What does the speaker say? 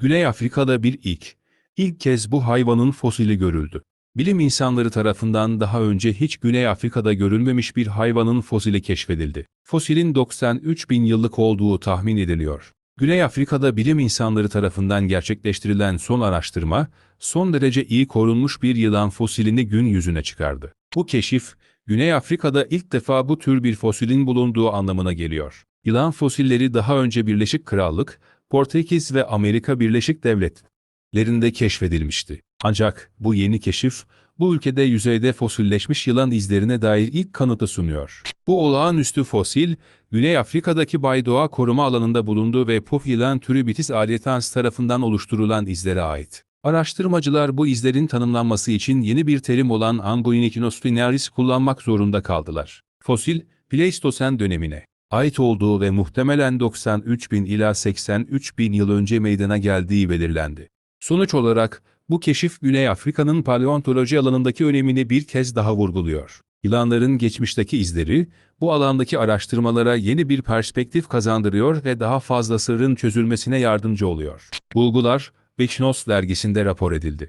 Güney Afrika'da bir ilk. İlk kez bu hayvanın fosili görüldü. Bilim insanları tarafından daha önce hiç Güney Afrika'da görülmemiş bir hayvanın fosili keşfedildi. Fosilin 93 bin yıllık olduğu tahmin ediliyor. Güney Afrika'da bilim insanları tarafından gerçekleştirilen son araştırma, son derece iyi korunmuş bir yılan fosilini gün yüzüne çıkardı. Bu keşif, Güney Afrika'da ilk defa bu tür bir fosilin bulunduğu anlamına geliyor. Yılan fosilleri daha önce Birleşik Krallık, Portekiz ve Amerika Birleşik Devletleri'nde keşfedilmişti. Ancak bu yeni keşif, bu ülkede yüzeyde fosilleşmiş yılan izlerine dair ilk kanıtı sunuyor. Bu olağanüstü fosil, Güney Afrika'daki Baydoğa koruma alanında bulunduğu ve puf yılan türü Bitis alietans tarafından oluşturulan izlere ait. Araştırmacılar bu izlerin tanımlanması için yeni bir terim olan Angoinekinos spinaris kullanmak zorunda kaldılar. Fosil, Pleistosen dönemine ait olduğu ve muhtemelen 93 bin ila 83 bin yıl önce meydana geldiği belirlendi. Sonuç olarak, bu keşif Güney Afrika'nın paleontoloji alanındaki önemini bir kez daha vurguluyor. Yılanların geçmişteki izleri, bu alandaki araştırmalara yeni bir perspektif kazandırıyor ve daha fazla sırrın çözülmesine yardımcı oluyor. Bulgular, Beşnos dergisinde rapor edildi.